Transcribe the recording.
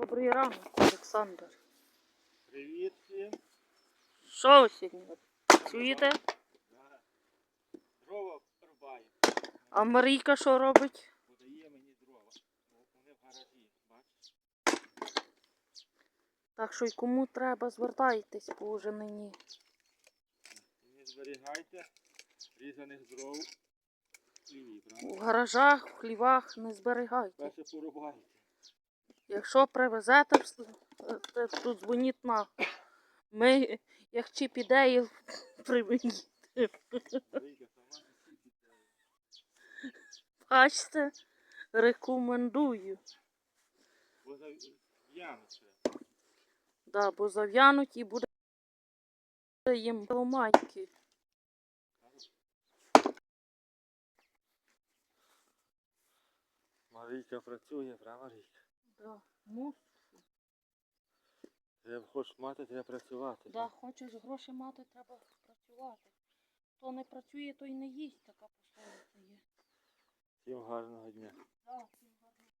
Добрий ранок, Олександр. Привіт всім. Що ви сьогодні? Чуєте? Дрова рубаю. А Марійка що робить? Подає мені дрова. Ну, Вони в гаражі, бачиш? Так що й кому треба, звертайтесь по оженині. І не зберігайте різаних дров в хліві, У гаражах, в хлівах не зберігайте. Перше порубайте. Якщо привезете, вс- е, тут дзвоніть на. Ми, як чи піде, і сидіти. Бачите, рекомендую. Бо за ямочка. Да, бо зав'януть і буде їм ломайки. Марійка працює, правда, Марійка? Да. Ну, Треба хочеш мати, треба працювати. да, хочеш гроші мати, треба працювати. Хто не працює, той не їсть, така пословиця є. Всім гарного дня. Да,